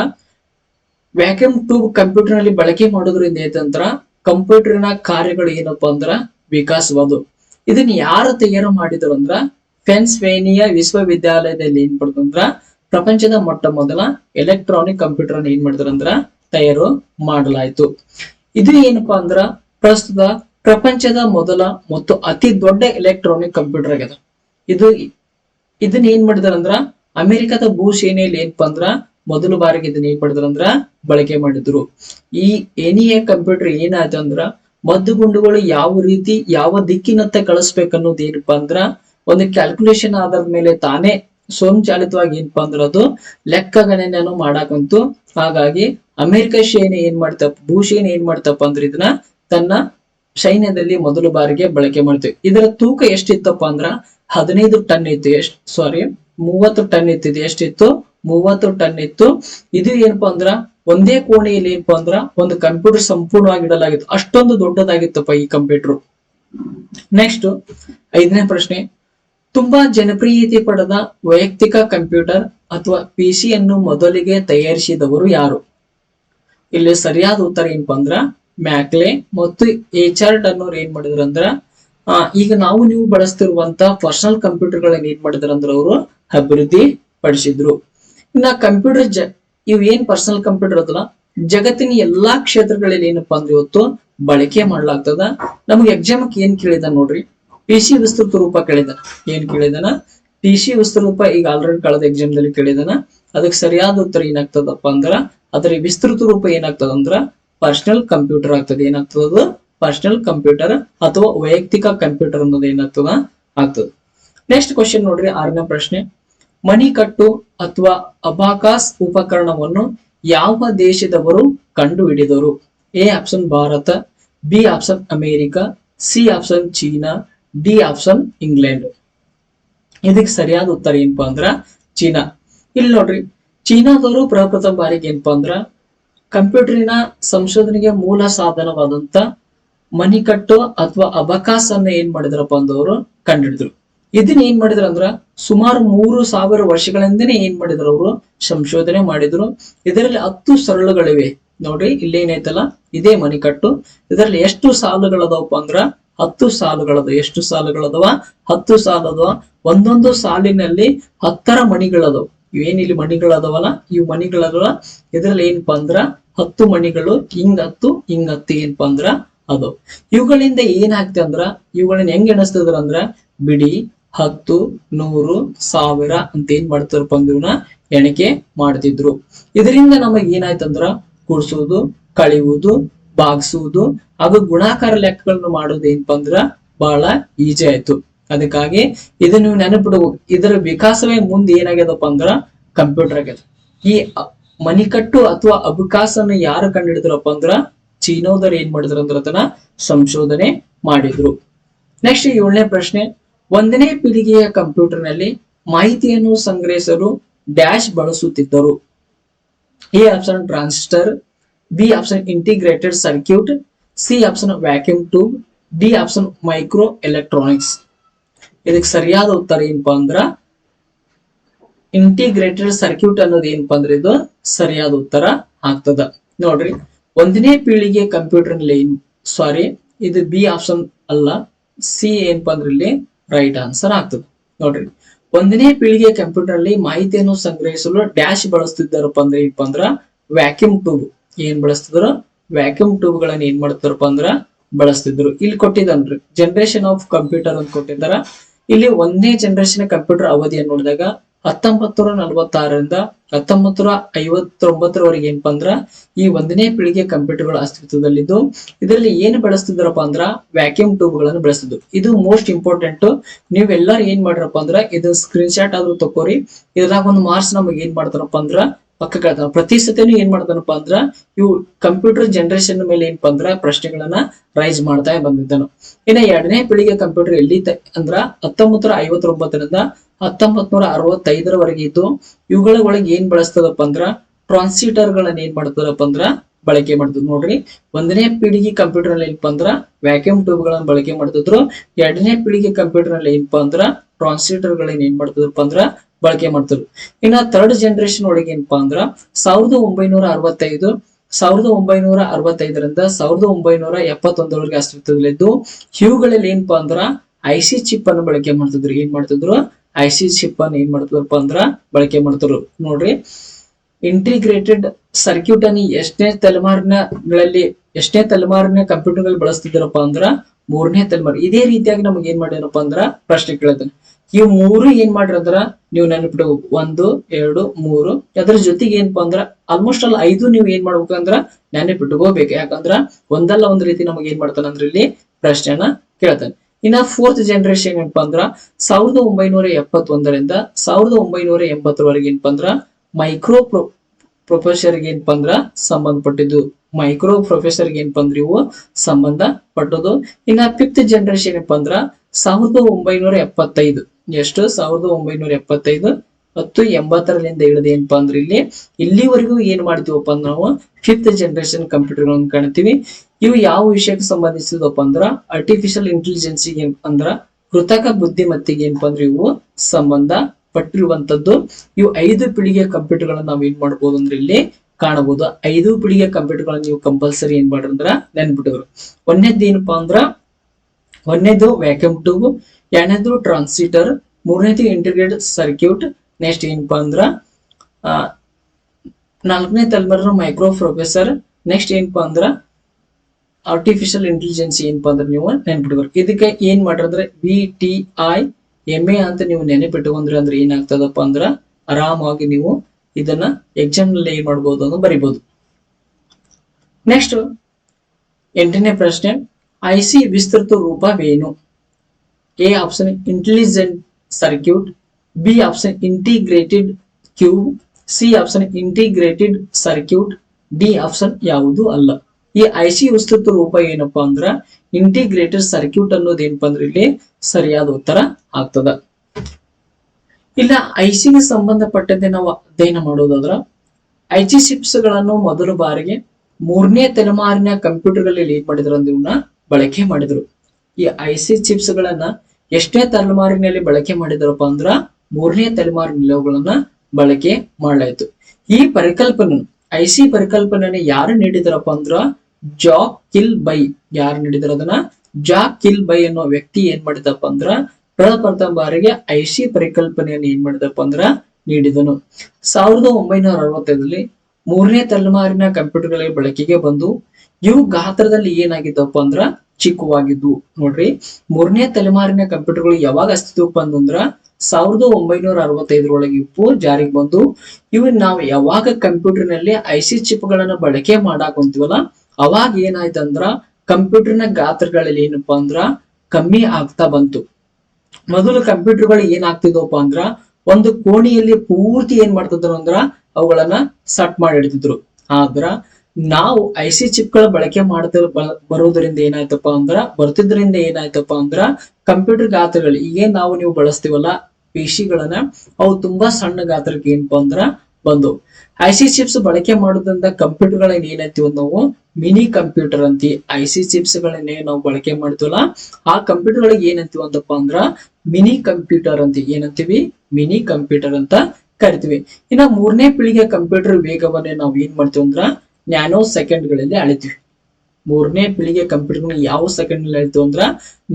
ವ್ಯಾಕ್ಯೂಮ್ ಟ್ಯೂಬ್ ಕಂಪ್ಯೂಟರ್ನಲ್ಲಿ ಬಳಕೆ ಮಾಡೋದ್ರಿಂದ ಏನಂದ್ರ ಕಂಪ್ಯೂಟರ್ನ ಕಾರ್ಯಗಳು ಏನಪ್ಪಾ ಅಂದ್ರ ವಿಕಾಸವಾದವು. ಇದನ್ನ ಯಾರು ತಯಾರು ಮಾಡಿದ್ರು ಅಂದ್ರ ಫೆನ್ಸ್ವೇನಿಯಾ ವಿಶ್ವವಿದ್ಯಾಲಯದಲ್ಲಿ ಏನ್ ಪಡ್ತಂದ್ರ ಪ್ರಪಂಚದ ಮೊಟ್ಟ ಮೊದಲ ಎಲೆಕ್ಟ್ರಾನಿಕ್ ಕಂಪ್ಯೂಟರ್ ಅನ್ನ ಏನ್ ಮಾಡಿದ್ರ ಅಂದ್ರ ತಯಾರು ಮಾಡಲಾಯ್ತು. ಇದು ಏನಪ್ಪಾ ಅಂದ್ರ ಪ್ರಸ್ತುತ ಪ್ರಪಂಚದ ಮೊದಲ ಮತ್ತು ಅತಿ ದೊಡ್ಡ ಎಲೆಕ್ಟ್ರಾನಿಕ್ ಕಂಪ್ಯೂಟರ್ ಆಗ್ಯದ. ಇದು ಇದನ್ನ ಏನ್ ಮಾಡಿದ್ರಂದ್ರ ಅಮೆರಿಕದ ಭೂಸೇನೆಯಲ್ಲಿ ಏನಪ್ಪಾ ಅಂದ್ರ ಮೊದಲು ಬಾರಿಗೆ ಇದನ್ನ ಏನ್ ಮಾಡಿದಾರ ಅಂದ್ರ ಬಳಕೆ ಮಾಡಿದ್ರು. ಈ ಎನಿಯ ಕಂಪ್ಯೂಟರ್ ಏನಾಯ್ತು ಅಂದ್ರ ಮದ್ದುಗುಂಡುಗಳು ಯಾವ ರೀತಿ ಯಾವ ದಿಕ್ಕಿನತ್ತ ಕಳಿಸ್ಬೇಕನ್ನೋದು ಏನಪ್ಪಾ ಅಂದ್ರ ಒಂದು ಕ್ಯಾಲ್ಕುಲೇಷನ್ ಆಧಾರದ ಮೇಲೆ ತಾನೇ ಸ್ವಯಂಚಾಲಿತವಾಗಿ ಏನಪ್ಪಾ ಅಂದ್ರ ಅದು ಲೆಕ್ಕ ಗಣನೆಯನ್ನು ಮಾಡಾಕಂತು. ಹಾಗಾಗಿ ಅಮೆರಿಕ ಸೇನೆ ಏನ್ ಮಾಡ್ತಪ್ಪ ಭೂಸೇನೆ ಏನ್ ಮಾಡ್ತಪ್ಪ ಅಂದ್ರೆ ಇದನ್ನ ತನ್ನ ಸೈನ್ಯದಲ್ಲಿ ಮೊದಲ ಬಾರಿಗೆ ಬಳಕೆ ಮಾಡ್ತೇವೆ ಇದರ ತೂಕ ಎಷ್ಟಿತ್ತಪ್ಪ ಅಂದ್ರ ಹದಿನೈದು ಟನ್ ಇತ್ತು. ಎಷ್ಟ್ ಸಾರಿ ಮೂವತ್ತು ಟನ್ ಇತ್ತು ಇದು ಎಷ್ಟಿತ್ತು? ಮೂವತ್ತು ಟನ್ ಇತ್ತು. ಇದು ಏನಪ್ಪಾ ಅಂದ್ರ, ಒಂದೇ ಕೋಣೆಯಲ್ಲಿ ಏನಪ್ಪಾ ಅಂದ್ರ, ಒಂದು ಕಂಪ್ಯೂಟರ್ ಸಂಪೂರ್ಣವಾಗಿ ಇಡಲಾಗಿತ್ತು. ಅಷ್ಟೊಂದು ದೊಡ್ಡದಾಗಿತ್ತಪ್ಪ ಈ ಕಂಪ್ಯೂಟರ್ ನೆಕ್ಸ್ಟ್ ಐದನೇ ಪ್ರಶ್ನೆ. ತುಂಬಾ ಜನಪ್ರಿಯತೆ ಪಡೆದ ವೈಯಕ್ತಿಕ ಕಂಪ್ಯೂಟರ್ ಅಥವಾ ಪಿಸಿ ಅನ್ನು ಮೊದಲಿಗೆ ತಯಾರಿಸಿದವರು ಯಾರು? ಇಲ್ಲಿ ಸರಿಯಾದ ಉತ್ತರ ಏನಪ್ಪಾ ಅಂದ್ರ ಮ್ಯಾಕ್ಲೆ ಮತ್ತು ಏಚಾರ್ಡ್ ಅನ್ನೋರು ಏನ್ ಮಾಡಿದ್ರು ಅಂದ್ರ ಆ, ಈಗ ನಾವು ನೀವು ಬಳಸ್ತಿರುವಂತ ಪರ್ಸನಲ್ ಕಂಪ್ಯೂಟರ್ ಗಳನ್ನ ಏನ್ ಮಾಡಿದ್ರು ಅಂದ್ರ ಅವರು ಅಭಿವೃದ್ಧಿ ಪಡಿಸಿದ್ರು. ಇನ್ನ ಕಂಪ್ಯೂಟರ್ ಜ ಇವ್ ಏನ್ ಪರ್ಸನಲ್ ಕಂಪ್ಯೂಟರ್ ಅದಲ್ಲ ಜಗತ್ತಿನ ಎಲ್ಲಾ ಕ್ಷೇತ್ರಗಳಲ್ಲಿ ಏನಪ್ಪಾ ಅಂದ್ರೆ ಇವತ್ತು ಬಳಕೆ ಮಾಡ್ಲಾಗ್ತದ. ನಮ್ಗೆ ಎಕ್ಸಾಮ್ ಏನ್ ಕೇಳಿದ ನೋಡ್ರಿ? ಪಿ ಸಿ ವಿಸ್ತೃತ ರೂಪ ಕೇಳಿದಾನ ಏನ್ ಕೇಳಿದನ? ಪಿ ಸಿ ವಿಸ್ತೃತ ರೂಪ ಈಗ ಆಲ್ರೆಡಿ ಕಳೆದ ಎಕ್ಸಾಮ್ ದಲ್ಲಿ ಕೇಳಿದನ. ಅದಕ್ಕೆ ಸರಿಯಾದ ಉತ್ತರ ಏನಾಗ್ತದಪ್ಪ ಅಂದ್ರ ಅದರ ವಿಸ್ತೃತ ರೂಪ ಏನಾಗ್ತದ ಅಂದ್ರ ಪರ್ಸನಲ್ ಕಂಪ್ಯೂಟರ್ ಆಗ್ತದೆ. ಏನಾಗ್ತದ ಪರ್ಸನಲ್ ಕಂಪ್ಯೂಟರ್ ಅಥವಾ ವೈಯಕ್ತಿಕ ಕಂಪ್ಯೂಟರ್ ಅನ್ನೋದು ಏನಾಗ್ತದ? ಆಗ್ತದ. ನೆಕ್ಸ್ಟ್ ಕ್ವಶನ್ ನೋಡ್ರಿ, ಆರನೇ ಪ್ರಶ್ನೆ. ಮಣಿಕಟ್ಟು ಅಥವಾ ಅಬಾಕಾಸ್ ಉಪಕರಣವನ್ನು ಯಾವ ದೇಶದವರು ಕಂಡು ಹಿಡಿದರು A option Bharat, B option America, C option China, D option England. ಇದಕ್ಕೆ ಸರಿಯಾದ ಉತ್ತರ ಏನಪ್ಪಾ ಅಂದ್ರ ಚೀನಾ. ಇಲ್ಲಿ ನೋಡ್ರಿ, ಚೀನಾದವರು ಪ್ರಪ್ರಥಮ ಬಾರಿಗೆ ಏನಪ್ಪಾ ಅಂದ್ರ, ಕಂಪ್ಯೂಟರಿನ ಸಂಶೋಧನೆಗೆ ಮೂಲ ಸಾಧನವಾದಂತ ಮಣಿಕಟ್ಟು ಅಥವಾ ಅವಕಾಶನ ಏನ್ ಮಾಡಿದ್ರಪ್ಪ ಅಂದವರು ಕಂಡಿಡಿದ್ರು. ಇದನ್ನ ಏನ್ ಮಾಡಿದ್ರು ಅಂದ್ರ ಸುಮಾರು ಮೂರು ಸಾವಿರ ವರ್ಷಗಳಿಂದನೇ ಏನ್ ಮಾಡಿದ್ರು ಅವರು? ಸಂಶೋಧನೆ ಮಾಡಿದ್ರು. ಇದರಲ್ಲಿ ಹತ್ತು ಸರಳುಗಳಿವೆ. ನೋಡ್ರಿ ಇಲ್ಲಿ ಏನೈತಲ್ಲ ಇದೇ ಮಣಿಕಟ್ಟು ಇದರಲ್ಲಿ ಎಷ್ಟು ಸಾಲುಗಳದವಪ್ಪ ಅಂದ್ರ ಹತ್ತು ಸಾಲುಗಳದ ಎಷ್ಟು ಸಾಲುಗಳದವ? ಹತ್ತು ಸಾಲದವ ಒಂದೊಂದು ಸಾಲಿನಲ್ಲಿ ಹತ್ತರ ಮಣಿಗಳದವ. ಇವೇನಿಲ್ಲಿ ಮಣಿಗಳದವಲ್ಲ? ಇವು ಮಣಿಗಳದವ ಇದರಲ್ಲಿ ಏನಪ್ಪಾ ಅಂದ್ರ ಹತ್ತು ಮಣಿಗಳು, ಹಿಂಗ್ ಹತ್ತು ಹಿಂಗ್ ಹತ್ತು ಏನಪ್ಪಾ ಅಂದ್ರ ಅದು. ಇವುಗಳಿಂದ ಏನಾಗ್ತದೆ ಅಂದ್ರ, ಇವುಗಳನ್ನ ಹೆಂಗ್ ಎಣಿಸ್ತದ್ರ ಅಂದ್ರ, ಬಿಡಿ, ಹತ್ತು, ನೂರು, ಸಾವಿರ ಅಂತ ಏನ್ ಮಾಡ್ತಾರಪ್ಪ ಅಂದ್ರನ ಎಣಿಕೆ ಮಾಡ್ತಿದ್ರು. ಇದರಿಂದ ನಮಗ್ ಏನಾಯ್ತಂದ್ರ, ಕೂಡ್ಸೋದು, ಕಳೆಯುವುದು ಭಾಗಿಸುವುದು ಹಾಗೂ ಗುಣಾಕಾರ ಲೆಕ್ಕಗಳನ್ನು ಮಾಡೋದು ಏನಪ್ಪ ಅಂದ್ರ ಬಹಳ ಈಜಿ ಆಯ್ತು. ಅದಕ್ಕಾಗಿ ಇದನ್ನ ನೀವು ನೆನಪಿಡು, ಇದರ ವಿಕಾಸವೇ ಮುಂದೆ ಏನಾಗ್ಯದಪ್ಪ ಅಂದ್ರ ಕಂಪ್ಯೂಟರ್ ಆಗ್ಯದ. ಈ ಮನಿಕಟ್ಟು ಅಥವಾ ಅವಕಾಶನ ಯಾರು ಕಂಡಿಡಿದ್ರಪ್ಪ ಅಂದ್ರ ಚೀನೋದವ್ರು ಏನ್ ಮಾಡಿದ್ರು ಅಂದ್ರೆ ಅದನ್ನ ಸಂಶೋಧನೆ ಮಾಡಿದ್ರು. ನೆಕ್ಸ್ಟ್ ಏಳನೇ ಪ್ರಶ್ನೆ, ಒಂದನೇ ಪೀಳಿಗೆಯ ಕಂಪ್ಯೂಟರ್ನಲ್ಲಿ ಮಾಹಿತಿಯನ್ನು ಸಂಗ್ರಹಿಸಲು ಡ್ಯಾಶ್ ಬಳಸುತ್ತಿದ್ದರು. A option transistor, B option integrated circuit, C option vacuum tube, D option micro electronics. ಇದಕ್ಕೆ ಸರಿಯಾದ ಉತ್ತರ ಏನಪ್ಪಾ ಅಂದ್ರ, ಇಂಟಿಗ್ರೇಟೆಡ್ ಸರ್ಕ್ಯೂಟ್ ಅನ್ನೋದು ಏನಪ್ಪಾ ಅಂದ್ರೆ ಇದು ಸರಿಯಾದ ಉತ್ತರ ಆಗ್ತದ. ನೋಡ್ರಿ. ಒಂದನೇ ಪೀಳಿಗೆ ಕಂಪ್ಯೂಟರ್ ಲೈನ್ ಸಾರಿ ಇದು ಬಿ ಆಪ್ಷನ್ ಅಲ್ಲ, ಸಿ ಏನಪ್ಪಾ ಅಂದ್ರೆ ಇಲ್ಲಿ ರೈಟ್ ಆನ್ಸರ್ ಆಗ್ತದೆ. ನೋಡ್ರಿ, ಒಂದನೇ ಪೀಳಿಗೆ ಕಂಪ್ಯೂಟರ್ ಅಲ್ಲಿ ಮಾಹಿತಿಯನ್ನು ಸಂಗ್ರಹಿಸಲು ಡ್ಯಾಶ್ ಬಳಸ್ತಿದ್ದಾರಪ್ಪ ಅಂದ್ರೆ ಏನಪ್ಪ ಅಂದ್ರ ವ್ಯಾಕ್ಯೂಮ್ ಟ್ಯೂಬ್ ಏನ್ ಬಳಸ್ತಿದ್ರು? ವ್ಯಾಕ್ಯೂಮ್ ಟ್ಯೂಬ್ ಗಳನ್ನ ಏನ್ ಮಾಡ್ತಾರಪ್ಪ ಅಂದ್ರ, ಬಳಸ್ತಿದ್ರು. ಇಲ್ಲಿ ಕೊಟ್ಟಿದ್ದನ್ರಿ ಜನರೇಷನ್ ಆಫ್ ಕಂಪ್ಯೂಟರ್ ಅಂತ ಕೊಟ್ಟಿದ್ದಾರ. ಇಲ್ಲಿ ಒಂದನೇ ಜನರೇಷನ್ ಕಂಪ್ಯೂಟರ್ ಅವಧಿಯನ್ನು ನೋಡಿದಾಗ ಹತ್ತೊಂಬತ್ತು ನೂರ ನಲವತ್ತಾರರಿಂದ ಹತ್ತೊಂಬತ್ತು ನೂರ ಐವತ್ತೊಂಬತ್ತರವರೆಗೆ ಏನಪ್ಪಾ ಅಂದ್ರ ಈ ಒಂದನೇ ಪೀಳಿಗೆ ಕಂಪ್ಯೂಟರ್ಗಳು ಅಸ್ತಿತ್ವದಲ್ಲಿದ್ದು, ಇದರಲ್ಲಿ ಏನು ಬಳಸ್ತಿದ್ರಪ್ಪ ಅಂದ್ರ ವ್ಯಾಕ್ಯೂಮ್ ಟ್ಯೂಬ್ಗಳನ್ನು ಇದು ಮೋಸ್ಟ್ ಇಂಪಾರ್ಟೆಂಟ್ ನೀವೆಲ್ಲರೂ ಏನ್ ಮಾಡ್ರಪ್ಪ ಅಂದ್ರ ಇದು ಸ್ಕ್ರೀನ್ ಶಾಟ್ ಆದ್ರೂ ತಕೋರಿ ಇದ್ರಾಗ ಒಂದು ಮಾರ್ಕ್ಸ್ ನಮಗೆ ಏನ್ ಮಾಡ್ತಾರಪ್ಪ ಅಂದ್ರ ಪಕ್ಕ ಕೇಳ್ತಾನ ಪ್ರತಿ ಸತಿನು ಏನ್ ಮಾಡ್ತಾನಪ್ಪ ಅಂದ್ರ ಇವು ಕಂಪ್ಯೂಟರ್ ಜನರೇಷನ್ ಮೇಲೆ ಏನಪ್ಪ ಅಂದ್ರ ಪ್ರಶ್ನೆಗಳನ್ನ ರೈಸ್ ಮಾಡ್ತಾ ಬಂದಿದ್ದನು. ಇನ್ನ ಎರಡನೇ ಪೀಳಿಗೆ ಕಂಪ್ಯೂಟರ್ ಎಲ್ಲಿ ಅಂದ್ರ ಹತ್ತೊಂಬತ್ತು ನೂರ ಐವತ್ತೊಂಬತ್ತರಿಂದ ಹತ್ತೊಂಬತ್ ನೂರ ಅರವತ್ತೈದರವರೆಗೆ ಇದ್ದು ಇವುಗಳ ಒಳಗೆ ಏನ್ ಬಳಸ್ತದಪ್ಪ ಅಂದ್ರ ಟ್ರಾನ್ಸಿಟರ್ ಗಳನ್ನ ಏನ್ ಮಾಡ್ತದಪ್ಪ ಅಂದ್ರ ಬಳಕೆ ಮಾಡ್ತದ ನೋಡ್ರಿ. ಒಂದನೇ ಪೀಳಿಗೆ ಕಂಪ್ಯೂಟರ್ ಅಲ್ಲಿ ಏನಪ್ಪ ಅಂದ್ರ ವ್ಯಾಕ್ಯೂಮ್ ಟ್ಯೂಬ್ ಗಳನ್ನ ಬಳಕೆ ಮಾಡ್ತಿದ್ರು. ಎರಡನೇ ಪೀಳಿಗೆ ಕಂಪ್ಯೂಟರ್ ಅಲ್ಲಿ ಏನಪ್ಪಾ ಅಂದ್ರ ಟ್ರಾನ್ಸಿಟರ್ ಗಳನ್ನ ಏನ್ ಮಾಡ್ತಿದ್ರಪ್ಪ ಅಂದ್ರ ಬಳಕೆ ಮಾಡ್ತಿದ್ರು ಇನ್ನ ಥರ್ಡ್ ಜನರೇಷನ್ ಒಳಗೆ ಏನಪ್ಪ ಅಂದ್ರ ಸಾವಿರದ ಒಂಬೈನೂರ ಅರವತ್ತೈದು, ಸಾವಿರದ ಒಂಬೈನೂರ ಅರವತ್ತೈದರಿಂದ ಸಾವಿರದ ಒಂಬೈನೂರ ಎಪ್ಪತ್ತೊಂದರವರೆಗೆ ಅಸ್ತಿತ್ವದಲ್ಲಿದ್ದು ಇವುಗಳಲ್ಲಿ ಏನಪ್ಪಾ ಅಂದ್ರ ಐಸಿ ಚಿಪ್ ಅನ್ನು ಬಳಕೆ ಮಾಡ್ತಿದ್ರು. ಏನ್ ಮಾಡ್ತಿದ್ರು? ಐ ಸಿ ಚಿಪ್ ಅನ್ನು ಏನ್ ಮಾಡ್ತಾರಪ್ಪ ಅಂದ್ರ ಬಳಕೆ ಮಾಡ್ತಾರ ನೋಡ್ರಿ ಇಂಟಿಗ್ರೇಟೆಡ್ ಸರ್ಕ್ಯೂಟ್ ಅನ್ನು ಎಷ್ಟನೇ ತಲೆಮಾರಿನಗಳಲ್ಲಿ, ಎಷ್ಟನೇ ತಲೆಮಾರಿನ ಕಂಪ್ಯೂಟರ್ಗಳು ಬಳಸ್ತಿದ್ರಪ್ಪ ಅಂದ್ರ ಮೂರನೇ ತಲೆಮಾರು. ಇದೇ ರೀತಿಯಾಗಿ ನಮ್ಗೆ ಏನ್ ಮಾಡ್ಯಾರಪ್ಪ ಅಂದ್ರ ಪ್ರಶ್ನೆ ಕೇಳ್ತಾನೆ. ಇವ್ ಮೂರು ಏನ್ ಮಾಡ್ರಿ ಅಂದ್ರ ನೀವು ನೆನಪಿಡಬೇಕು ಒಂದು, ಎರಡು, ಮೂರು, ಅದ್ರ ಜೊತೆಗೆ ಏನಪ್ಪಾ ಅಂದ್ರ ಆಲ್ಮೋಸ್ಟ್ ಅಲ್ಲಿ ಐದು ನೀವು ಏನ್ ಮಾಡ್ಬೇಕಂದ್ರ ನೆನಪಿಟ್ಟುಕೋಬೇಕು ಯಾಕಂದ್ರ ಒಂದಲ್ಲ ಒಂದ್ ರೀತಿ ನಮಗೆ ಏನ್ ಮಾಡ್ತಾನಂದ್ರ ಇಲ್ಲಿ ಪ್ರಶ್ನೆನ ಕೇಳ್ತಾನೆ. ಇನ್ನ ಫೋರ್ತ್ ಜನರೇಷನ್ ಏನಪ್ಪಾ ಅಂದ್ರ ಸಾವಿರದ ಒಂಬೈನೂರ ಎಪ್ಪತ್ತೊಂದರಿಂದ ಸಾವಿರದ ಒಂಬೈನೂರ ಎಂಬತ್ತರವರೆಗೆ ಏನಪ್ಪಾ ಅಂದ್ರ ಮೈಕ್ರೋ ಪ್ರೊ ಪ್ರೊಫೆಸರ್ಗೆ ಏನಪ್ಪಾ ಅಂದ್ರ ಸಂಬಂಧಪಟ್ಟಿದ್ದು. ಮೈಕ್ರೋ ಪ್ರೊಫೆಸರ್ಗೆ ಏನಪ್ಪಾ ಅಂದ್ರ ಇವು? ಸಂಬಂಧ ಪಟ್ಟದು ಇನ್ನ ಫಿಫ್ತ್ ಜನರೇಷನ್ ಏನಪ್ಪಾ ಅಂದ್ರ ಸಾವಿರದ ಒಂಬೈನೂರ ಎಪ್ಪತ್ತೈದು. ಎಷ್ಟು? ಸಾವಿರದ ಒಂಬೈನೂರ ಎಪ್ಪತ್ತೈದು. ಹತ್ತು ಎಂಬತ್ತರಲ್ಲಿಂದ ಹಿಡಿದು ಏನಪ್ಪಾ ಅಂದ್ರೆ ಇಲ್ಲಿ? ಇಲ್ಲಿವರೆಗೂ ಏನ್ ಮಾಡ್ತೀವಪ್ಪ ಅಂದ್ರೆ ನಾವು ಫಿಫ್ತ್ ಜನರೇಷನ್ ಕಂಪ್ಯೂಟರ್ಗಳನ್ನು ಕಾಣ್ತೀವಿ. ಇವು ಯಾವ ವಿಷಯಕ್ಕೆ ಸಂಬಂಧಿಸಿದಪ್ಪ ಅಂದ್ರ ಆರ್ಟಿಫಿಷಿಯಲ್ ಇಂಟೆಲಿಜೆನ್ಸಿಗೆ ಅಂದ್ರ ಕೃತಕ ಬುದ್ಧಿಮತ್ತೆಗೆ ಏನಪ್ಪಾ ಅಂದ್ರೆ ಇವು ಸಂಬಂಧ ಪಟ್ಟಿರುವಂತದ್ದು. ಇವು ಐದು ಪೀಳಿಗೆ ಕಂಪ್ಯೂಟರ್ ಗಳನ್ನ ನಾವ್ ಏನ್ ಮಾಡ್ಬೋದು ಅಂದ್ರೆ ಇಲ್ಲಿ ಕಾಣಬಹುದು ಐದು ಪೀಳಿಗೆ ಕಂಪ್ಯೂಟರ್ ಗಳನ್ನ ನೀವು ಕಂಪಲ್ಸರಿ ಏನ್ ಮಾಡ್ರಿ ಅಂದ್ರ ನೆನ್ಪಿಟ್ಟವ್ರು ಒಂದೇದ್ದು ಏನಪ್ಪಾ ಅಂದ್ರ ಒಂದನೇದು ವ್ಯಾಕ್ಯೂಮ್ ಟ್ಯೂಬ್ ಎರಡನೇದು ಟ್ರಾನ್ಸ್ಮಿಟರ್ ಮೂರನೇದು ಇಂಟಿಗ್ರೇಟೆಡ್ ಸರ್ಕ್ಯೂಟ್ ನೆಕ್ಸ್ಟ್ ಏನಪ್ಪಾ ಅಂದ್ರ ನಾಲ್ಕನೇ ತಲೆಮಾರಿನ ಮೈಕ್ರೋ ಪ್ರೊಫೆಸರ್ ನೆಕ್ಸ್ಟ್ ಏನಪ್ಪಾ ಅಂದ್ರ ಆರ್ಟಿಫಿಷಿಯಲ್ ಇಂಟೆಲಿಜೆನ್ಸ್ ಏನಪ್ಪಾ ಅಂದ್ರೆ ನೀವು ನೆನ್ಪಿಡ್ಬೇಕು. ಇದಕ್ಕೆ ಏನ್ ಮಾಡ್ರಂದ್ರೆ B T I M A ಅಂತ ನೀವು ನೆನಪಿಟ್ಕೊಂಡ್ರಿ ಅಂದ್ರೆ ಏನಾಗ್ತದಪ್ಪ ಅಂದ್ರ ಆರಾಮಾಗಿ ನೀವು ಇದನ್ನ ಎಕ್ಸಾಮ್ನಲ್ಲಿ ಏನ್ ಮಾಡ್ಬೋದು ಅಂತ ಬರಿಬಹುದು ನೆಕ್ಸ್ಟ್ ಎಂಟನೇ ಪ್ರಶ್ನೆ ಐಸಿ ವಿಸ್ತೃತ ರೂಪವೇನು? A option intelligent circuit B option integrated cube C option integrated circuit D option ಯಾವುದು ಅಲ್ಲ. ಈ ಐಸಿ ವಿಸ್ತೃತ ರೂಪ ಏನಪ್ಪಾ ಅಂದ್ರ ಇಂಟಿಗ್ರೇಟೆಡ್ ಸರ್ಕ್ಯೂಟ್ ಅನ್ನೋದು ಏನಪ್ಪಾ ಅಂದ್ರೆ ಇಲ್ಲಿ ಸರಿಯಾದ ಉತ್ತರ ಆಗ್ತದ. ಇಲ್ಲ ಐಸಿಗೆ ಸಂಬಂಧಪಟ್ಟಂತೆ ನಾವು ಅಧ್ಯಯನ ಮಾಡೋದಾದ್ರ ಐಸಿ ಚಿಪ್ಸ್ಗಳನ್ನು ಮೊದಲ ಬಾರಿಗೆ ಮೂರನೇ ತಲೆಮಾರಿನ ಕಂಪ್ಯೂಟರ್ಗಳಲ್ಲಿ ಏನ್ ಮಾಡಿದ್ರು ಅಂದ್ರೆ ಇವನ್ನ ಬಳಕೆ ಮಾಡಿದ್ರು. ಈ ಐಸಿ ಚಿಪ್ಸ್ ಗಳನ್ನ ಎಷ್ಟನೇ ತಲೆಮಾರಿನಲ್ಲಿ ಬಳಕೆ ಮಾಡಿದ್ರಪ್ಪ ಅಂದ್ರ ಮೂರನೇ ತಲೆಮಾರಿನ ಅವುಗಳನ್ನ ಬಳಕೆ ಮಾಡಲಾಯ್ತು. ಈ ಪರಿಕಲ್ಪನೆ ಐಸಿ ಪರಿಕಲ್ಪನೆ ಯಾರು ನೀಡಿದಾರಪ್ಪ ಅಂದ್ರ ಜಾಕ್ ಕಿಲ್ ಬೈ. ಯಾರು ನೀಡಿದ್ರು ಅದನ್ನ? ಜಾಕ್ ಕಿಲ್ ಬೈ ಅನ್ನೋ ವ್ಯಕ್ತಿ ಏನ್ ಮಾಡಿದಪ್ಪ ಅಂದ್ರ ಪ್ರಥಮ ಬಾರಿಗೆ ಐಸಿ ಪರಿಕಲ್ಪನೆಯನ್ನು ಏನ್ ಮಾಡಿದಪ್ಪ ಅಂದ್ರ ನೀಡಿದನು. ಸಾವಿರದ ಒಂಬೈನೂರ ಅರವತ್ತೈದರಲ್ಲಿ ಮೂರನೇ ತಲೆಮಾರಿನ ಕಂಪ್ಯೂಟರ್ಗಳಿಗೆ ಬಳಕೆಗೆ ಬಂದು, ಇವು ಗಾತ್ರದಲ್ಲಿ ಏನಾಗಿದ್ದಪ್ಪ ಅಂದ್ರ ಚಿಕ್ಕವಾಗಿದ್ದು. ನೋಡ್ರಿ, ಮೂರನೇ ತಲೆಮಾರಿನ ಕಂಪ್ಯೂಟರ್ಗಳು ಯಾವಾಗ ಅಸ್ತಿತ್ವಕ್ಕೆ ಬಂದು ಅಂದ್ರ, ಸಾವಿರದ ಒಂಬೈನೂರ ಅರವತ್ತೈದರೊಳಗೆ ಇಪ್ಪು ಜಾರಿಗೆ ಬಂದು, ಇವು ನಾವು ಯಾವಾಗ ಕಂಪ್ಯೂಟರ್ನಲ್ಲಿ ಐಸಿ ಚಿಪ್ಗಳನ್ನ ಬಳಕೆ ಮಾಡಾಕ್ ಕುಂತೀವಲ್ಲ ಅವಾಗ ಏನಾಯ್ತಂದ್ರ ಕಂಪ್ಯೂಟರ್ನ ಗಾತ್ರಗಳಲ್ಲಿ ಏನಪ್ಪಾ ಅಂದ್ರ ಕಮ್ಮಿ ಆಗ್ತಾ ಬಂತು. ಮೊದಲು ಕಂಪ್ಯೂಟರ್ಗಳು ಏನಾಗ್ತಿದ್ವಪ್ಪ ಅಂದ್ರ ಒಂದು ಕೋಣೆಯಲ್ಲಿ ಪೂರ್ತಿ ಏನ್ ಮಾಡ್ತಿದ್ರು ಅಂದ್ರ ಅವುಗಳನ್ನ ಸಟ್ ಮಾಡಿ ಇಡ್ತಿದ್ರು. ಆದ್ರ ನಾವು ಐ ಸಿ ಚಿಪ್ಗಳ ಬಳಕೆ ಮಾಡ್ತ ಬರೋದ್ರಿಂದ ಏನಾಯ್ತಪ್ಪ ಅಂದ್ರ ಬರ್ತಿದ್ರಿಂದ ಏನಾಯ್ತಪ್ಪ ಅಂದ್ರ ಕಂಪ್ಯೂಟರ್ ಗಾತ್ರಗಳು ಈಗ ನಾವು ನೀವು ಬಳಸ್ತೀವಲ್ಲ ಪೇಶಿಗಳನ್ನ ಅವು ತುಂಬಾ ಸಣ್ಣ ಗಾತ್ರಕ್ಕೆ ಏನಪ್ಪಾ ಅಂದ್ರ ಬಂದವು. ಐಸಿ ಚಿಪ್ಸ್ ಬಳಕೆ ಮಾಡೋದ್ರಿಂದ ಕಂಪ್ಯೂಟರ್ ಗಳನ್ನ ಏನಂತೀವಿ ನಾವು? ಮಿನಿ ಕಂಪ್ಯೂಟರ್ ಅಂತಿ. ಐಸಿ ಚಿಪ್ಸ್ ಗಳನ್ನೇ ನಾವು ಬಳಕೆ ಮಾಡ್ತೀವಲ್ಲ, ಆ ಕಂಪ್ಯೂಟರ್ ಗಳಿಗೆ ಏನಂತೀವಿ ಅಂತಪ್ಪ ಅಂದ್ರ ಮಿನಿ ಕಂಪ್ಯೂಟರ್ ಅಂತ. ಏನಂತೀವಿ? ಮಿನಿ ಕಂಪ್ಯೂಟರ್ ಅಂತ ಕರಿತೀವಿ. ಇನ್ನ ಮೂರನೇ ಪೀಳಿಗೆ ಕಂಪ್ಯೂಟರ್ ವೇಗವನ್ನ ನಾವು ಏನ್ ಮಾಡ್ತೀವಿ ಅಂದ್ರ ನ್ಯಾನೋ ಸೆಕೆಂಡ್ಗಳಲ್ಲಿ ಅಳಿತೀವಿ. ಮೂರನೇ ಪೀಳಿಗೆ ಕಂಪ್ಯೂಟರ್ ಯಾವ ಸೆಕೆಂಡ್ನಲ್ಲಿ ಅಳಿತೀವಿ ಅಂದ್ರ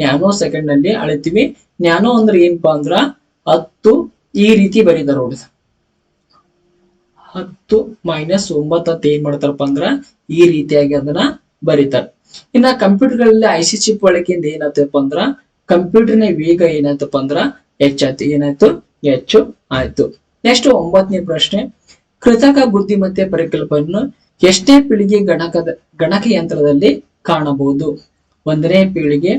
ನ್ಯಾನೋ ಸೆಕೆಂಡ್ನಲ್ಲಿ ಅಳಿತೀವಿ. ನ್ಯಾನೋ ಅಂದ್ರೆ ಏನಪ್ಪಾ ಅಂದ್ರ ಹತ್ತು ಈ ರೀತಿ ಬರೀದಾರ ನೋಡಿ ಹತ್ತು ಮೈನಸ್ ಒಂಬತ್ತು ಅಂತ ಏನ್ ಮಾಡ್ತಾರಪ್ಪ ಅಂದ್ರ ಈ ರೀತಿಯಾಗಿ ಅದನ್ನ ಬರೀತಾರ. ಇನ್ನ ಕಂಪ್ಯೂಟರ್ಗಳಲ್ಲಿ ಐ ಸಿ ಚಿಪ್ ಬಳಕೆಯಿಂದ ಏನಾಯ್ತಪ್ಪ ಅಂದ್ರ ಕಂಪ್ಯೂಟರ್ನ ವೇಗ ಏನಾಯ್ತಪ್ಪ ಅಂದ್ರ ಹೆಚ್ಚಾಯ್ತು. ಏನಾಯ್ತು? ಹೆಚ್ಚು ಆಯ್ತು. ನೆಕ್ಸ್ಟ್ ಒಂಬತ್ತನೇ ಪ್ರಶ್ನೆ. ಕೃತಕ ಬುದ್ಧಿಮತ್ತೆ ಪರಿಕಲ್ಪನೆಯನ್ನು ಎಷ್ಟೇ ಪೀಳಿಗೆ ಗಣಕದ ಯಂತ್ರದಲ್ಲಿ ಕಾಣಬಹುದು. ಒಂದನೇ ಪೀಳಿಗೆ,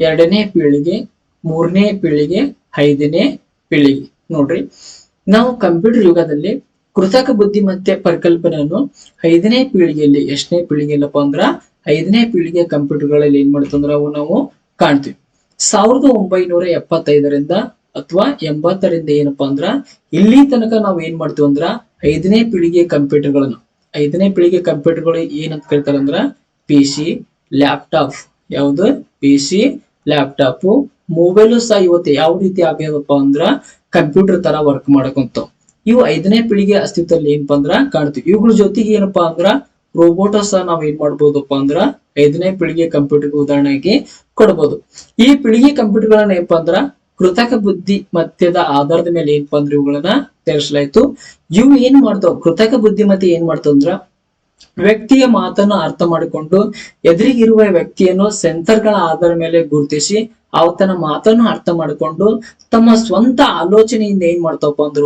ಎರಡನೇ ಪೀಳಿಗೆ, ಮೂರನೇ ಪೀಳಿಗೆ, ಐದನೇ ಪೀಳಿಗೆ. ನೋಡ್ರಿ, ನಾವು ಕಂಪ್ಯೂಟರ್ ಯುಗದಲ್ಲಿ ಕೃತಕ ಬುದ್ಧಿಮತ್ತೆ ಪರಿಕಲ್ಪನೆಯನ್ನು ಐದನೇ ಪೀಳಿಗೆಯಲ್ಲಿ, ಎಷ್ಟನೇ ಪೀಳಿಗೆಯಲ್ಲಪ್ಪ ಅಂದ್ರ ಐದನೇ ಪೀಳಿಗೆ ಕಂಪ್ಯೂಟರ್ಗಳಲ್ಲಿ ಏನ್ ಮಾಡ್ತಂದ್ರ ಅವು ನಾವು ಕಾಣ್ತೀವಿ. ಸಾವಿರದ ಒಂಬೈನೂರ ಎಪ್ಪತ್ತೈದರಿಂದ ಅಥವಾ ಎಂಬತ್ತರಿಂದ ಏನಪ್ಪಾ ಅಂದ್ರ ಇಲ್ಲಿ ತನಕ ನಾವು ಏನ್ ಮಾಡ್ತೀವಿ ಅಂದ್ರ ಐದನೇ ಪೀಳಿಗೆ ಕಂಪ್ಯೂಟರ್ಗಳನ್ನು. ಐದನೇ ಪೀಳಿಗೆ ಕಂಪ್ಯೂಟರ್ಗಳು ಏನಂತ ಕರಿತಾರ ಅಂದ್ರ ಪಿ ಸಿ, ಲ್ಯಾಪ್ಟಾಪ್, ಯಾವ್ದು? ಪಿ ಸಿ, ಲ್ಯಾಪ್ಟಾಪ್, ಮೊಬೈಲು ಸಹ ಇವತ್ತು ಯಾವ ರೀತಿ ಆಗ್ಯದಪ್ಪ ಅಂದ್ರ ಕಂಪ್ಯೂಟರ್ ತರ ವರ್ಕ್ ಮಾಡಕಂತ ಇವು ಐದನೇ ಪೀಳಿಗೆ ಅಸ್ತಿತ್ವದಲ್ಲಿ ಏನಪ್ಪಾ ಅಂದ್ರ ಕಾಣ್ತೀವಿ. ಇವುಗಳ ಜೊತೆಗೆ ಏನಪ್ಪಾ ಅಂದ್ರ ರೋಬೋಟ ಸಹ ನಾವ್ ಏನ್ ಮಾಡ್ಬೋದಪ್ಪ ಅಂದ್ರ ಐದನೇ ಪೀಳಿಗೆ ಕಂಪ್ಯೂಟರ್ ಉದಾಹರಣೆಗೆ ಕೊಡಬಹುದು ಈ ಪೀಳಿಗೆ ಕಂಪ್ಯೂಟರ್ ಗಳನ್ನ ಏನಪ್ಪಾ ಅಂದ್ರ ಕೃತಕ ಬುದ್ಧಿ ಮತ್ಯದ ಆಧಾರದ ಮೇಲೆ ಏನಪ್ಪಾ ಅಂದ್ರೆ ಇವುಗಳನ್ನ ತಯಾರಿಸಲಾಯ್ತು ಇವು ಏನ್ ಮಾಡ್ತಾವ? ಕೃತಕ ಬುದ್ಧಿಮತ್ತೆ ಏನ್ ಮಾಡ್ತಂದ್ರ ವ್ಯಕ್ತಿಯ ಮಾತನ್ನು ಅರ್ಥ ಮಾಡಿಕೊಂಡು ಎದುರಿಗಿರುವ ವ್ಯಕ್ತಿಯನ್ನು ಸೆನ್ಸರ್ಗಳ ಆಧಾರ ಮೇಲೆ ಗುರುತಿಸಿ ಆತನ ಮಾತನ್ನು ಅರ್ಥ ಮಾಡಿಕೊಂಡು ತಮ್ಮ ಸ್ವಂತ ಆಲೋಚನೆಯಿಂದ ಏನ್ ಮಾಡ್ತಾವಪ್ಪ ಅಂದ್ರ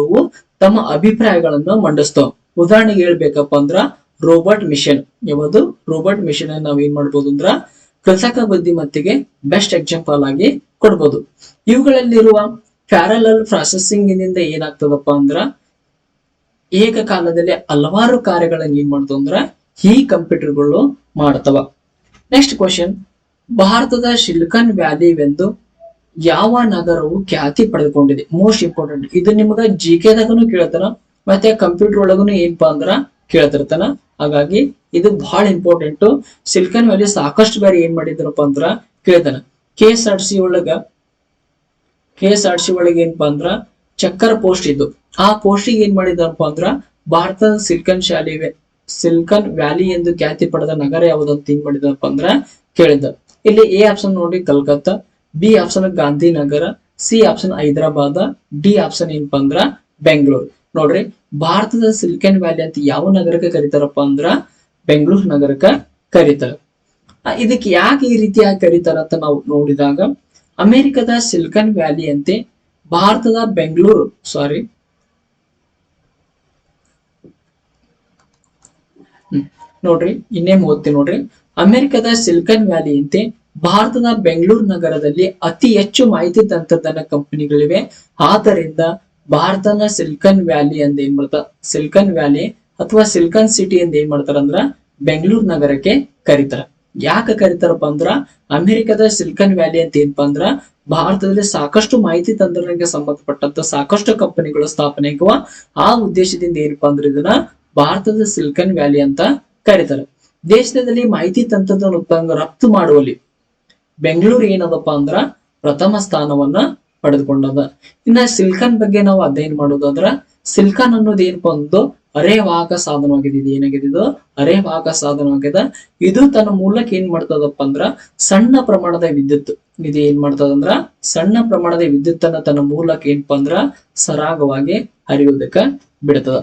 ತಮ್ಮ ಅಭಿಪ್ರಾಯಗಳನ್ನು ಮಂಡಿಸ್ತಾವ್ ಉದಾಹರಣೆಗೆ ಹೇಳ್ಬೇಕಪ್ಪ ಅಂದ್ರ ರೋಬೋಟ್ ಮಿಷನ್. ಯಾವುದು? ರೋಬೋಟ್ ಮಿಷನ್ ನಾವ್ ಏನ್ ಮಾಡ್ಬೋದು ಅಂದ್ರ ಕೃತಕ ಬುದ್ಧಿಮತ್ತೆಗೆ ಬೆಸ್ಟ್ ಎಕ್ಸಾಂಪಲ್ ಆಗಿ ಕೊಡ್ಬೋದು. ಇವುಗಳಲ್ಲಿರುವ ಪ್ಯಾರಲಲ್ ಪ್ರಾಸೆಸಿಂಗ್ನಿಂದ ಏನಾಗ್ತದಪ್ಪ ಅಂದ್ರ ಏಕಕಾಲದಲ್ಲಿ ಹಲವಾರು ಕಾರ್ಯಗಳನ್ನ ಏನ್ ಮಾಡ್ತು ಅಂದ್ರ ಈ ಕಂಪ್ಯೂಟರ್ಗಳು ಮಾಡ್ತವ. Next question. ಭಾರತದ ಸಿಲಿಕಾನ್ ವ್ಯಾಲಿವೆಂದು ಯಾವ ನಗರವು ಖ್ಯಾತಿ ಪಡೆದುಕೊಂಡಿದೆ? ಮೋಸ್ಟ್ ಇಂಪಾರ್ಟೆಂಟ್ ಇದು ನಿಮಗ ಜಿ ಕೆದಾಗನು ಕೇಳ್ತಾನ, ಮತ್ತೆ ಕಂಪ್ಯೂಟರ್ ಒಳಗನು ಏನಪ್ಪಾ ಅಂದ್ರ ಕೇಳ್ತಿರ್ತಾನ. ಹಾಗಾಗಿ ಇದು ಬಹಳ ಇಂಪಾರ್ಟೆಂಟ್ ಸಿಲಿಕಾನ್ ವ್ಯಾಲಿ ಸಾಕಷ್ಟು ಬಾರಿ ಏನ್ ಮಾಡಿದ್ರಪ್ಪ ಅಂದ್ರ ಕೇಳ್ತಾನ. ಕೆ ಎಸ್ ಆರ್ ಸಿ ಒಳಗ ಕೆ ಎಸ್ ಆರ್ ಸಿ ಒಳಗೆ ಏನಪ್ಪಾ ಅಂದ್ರ ಚಕ್ಕರ್ ಪೋಸ್ಟ್ ಇದ್ದು. ಆ ಪೋಸ್ಟಿಗೆ ಏನ್ ಮಾಡಿದಾರಪ್ಪ ಅಂದ್ರ ಭಾರತದ ಸಿಲ್ಕನ್ ಶಾಲೆ ಸಿಲ್ಕನ್ ವ್ಯಾಲಿ ಎಂದು ಖ್ಯಾತಿ ಪಡೆದ ನಗರ ಯಾವ್ದಂತ ಏನ್ ಮಾಡಿದ್ರಪ್ಪ ಅಂದ್ರ ಕೇಳಿದ ಇಲ್ಲಿ ಎ ಆಪ್ಷನ್ ನೋಡಿ Calcutta, B option Gandhinagar, C option Hyderabad, D option ಏನಪ್ಪಾ ಅಂದ್ರ ಬೆಂಗಳೂರು. ನೋಡ್ರಿ, ಭಾರತದ ಸಿಲಿಕನ್ ವ್ಯಾಲಿ ಅಂತ ಯಾವ ನಗರಕ್ಕೆ ಕರೀತಾರಪ್ಪ ಅಂದ್ರ ಬೆಂಗಳೂರು ನಗರಕ್ಕ ಕರೀತಾರ. ಇದಕ್ಕೆ ಯಾಕೆ ಈ ರೀತಿಯಾಗಿ ಕರೀತಾರ ಅಂತ ನಾವು ನೋಡಿದಾಗ, ಅಮೆರಿಕದ ಸಿಲಿಕನ್ ವ್ಯಾಲಿ ಅಂತೆ ಭಾರತದ ಬೆಂಗಳೂರು ಸಾರಿ ನೋಡ್ರಿ, ಇನ್ನೇ ಓದ್ತೀನಿ ನೋಡ್ರಿ. ಅಮೆರಿಕದ ಸಿಲಿಕನ್ ವ್ಯಾಲಿ ಅಂತೆ ಭಾರತದ ಬೆಂಗಳೂರು ನಗರದಲ್ಲಿ ಅತಿ ಹೆಚ್ಚು ಮಾಹಿತಿ ತಂತ್ರಜ್ಞಾನ ಕಂಪನಿಗಳಿವೆ. ಆದ್ದರಿಂದ ಭಾರತನ ಸಿಲಿಕನ್ ವ್ಯಾಲಿ ಅಂತ ಏನ್ ಮಾಡ್ತಾರ? ಸಿಲಿಕನ್ ವ್ಯಾಲಿ ಅಥವಾ ಸಿಲಿಕನ್ ಸಿಟಿ ಅಂತ ಏನ್ ಮಾಡ್ತಾರ ಅಂದ್ರ ಬೆಂಗಳೂರು ನಗರಕ್ಕೆ ಕರೀತಾರ. ಯಾಕೆ ಕರೀತಾರಪ್ಪ ಅಂದ್ರ ಅಮೆರಿಕದ ಸಿಲಿಕನ್ ವ್ಯಾಲಿ ಅಂತ ಏನಪ್ಪಾ ಅಂದ್ರ ಭಾರತದಲ್ಲಿ ಸಾಕಷ್ಟು ಮಾಹಿತಿ ತಂತ್ರಜ್ಞಾನಕ್ಕೆ ಸಂಬಂಧಪಟ್ಟಂತ ಸಾಕಷ್ಟು ಕಂಪನಿಗಳು ಸ್ಥಾಪನೆ ಆ ಉದ್ದೇಶದಿಂದ ಏನಪ್ಪಾ ಅಂದ್ರೆ ಇದನ್ನ ಭಾರತದ ಸಿಲಿಕನ್ ವ್ಯಾಲಿ ಅಂತ ಕರೀತಾರೆ. ದೇಶದಲ್ಲಿ ಮಾಹಿತಿ ತಂತ್ರಜ್ಞಾನ ಉತ್ಪನ್ನ ರಫ್ತು ಮಾಡುವಲ್ಲಿ ಬೆಂಗಳೂರು ಏನದಪ್ಪ ಅಂದ್ರ ಪ್ರಥಮ ಸ್ಥಾನವನ್ನ ಪಡೆದುಕೊಂಡದ. ಇನ್ನ ಸಿಲ್ಕಾನ್ ಬಗ್ಗೆ ನಾವು ಅಧ್ಯಯನ ಮಾಡೋದಾದ್ರ ಸಿಲ್ಕಾನ್ ಅನ್ನೋದು ಏನಪ್ಪ ಒಂದು ಅರೆವಾಹಕ ಸಾಧನವಾಗಿದೆ ಇದು ಏನಾಗಿದೆ ಇದು ಅರೆವಾಹಕ ಸಾಧನವಾಗಿದೆ ಇದು ತನ್ನ ಮೂಲಕ ಏನ್ ಮಾಡ್ತದಪ್ಪ ಅಂದ್ರ ಸಣ್ಣ ಪ್ರಮಾಣದ ವಿದ್ಯುತ್. ಇದು ಏನ್ ಮಾಡ್ತದಂದ್ರ ಸಣ್ಣ ಪ್ರಮಾಣದ ವಿದ್ಯುತ್ ಅನ್ನ ತನ್ನ ಮೂಲಕ ಏನಪ್ಪ ಅಂದ್ರ ಸರಾಗವಾಗಿ ಹರಿಯುವುದಕ್ಕ ಬಿಡ್ತದ.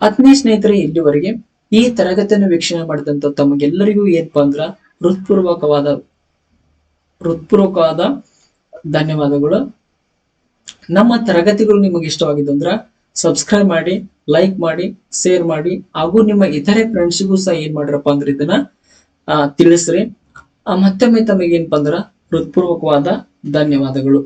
ಆತ್ಮೀಯ ಸ್ನೇಹಿತರೆ, ಇಲ್ಲಿವರೆಗೆ ಈ ತರಗತಿಯನ್ನು ವೀಕ್ಷಣೆ ಮಾಡಿದಂತ ತಮಗೆಲ್ಲರಿಗೂ ಏನಪ್ಪಾ ಅಂದ್ರ ಹೃತ್ಪೂರ್ವಕವಾದ ಹೃತ್ಪೂರ್ವಕವಾದ ಧನ್ಯವಾದಗಳು. ನಮ್ಮ ತರಗತಿಗಳು ನಿಮಗೆ ಇಷ್ಟವಾಗಿದ್ದು ಅಂದ್ರ ಸಬ್ಸ್ಕ್ರೈಬ್ ಮಾಡಿ ಲೈಕ್ ಮಾಡಿ ಶೇರ್ ಮಾಡಿ, ಹಾಗೂ ನಿಮ್ಮ ಇತರೆ ಫ್ರೆಂಡ್ಸ್ಗೂ ಸಹ ಏನ್ ಮಾಡ್ರಪ್ಪ ಅಂದ್ರೆ ಇದನ್ನ ತಿಳಿಸ್ರಿ. ಮತ್ತೊಮ್ಮೆ ತಮಗೆ ಏನಪ್ಪಾ ಅಂದ್ರ ಹೃತ್ಪೂರ್ವಕವಾದ ಧನ್ಯವಾದಗಳು.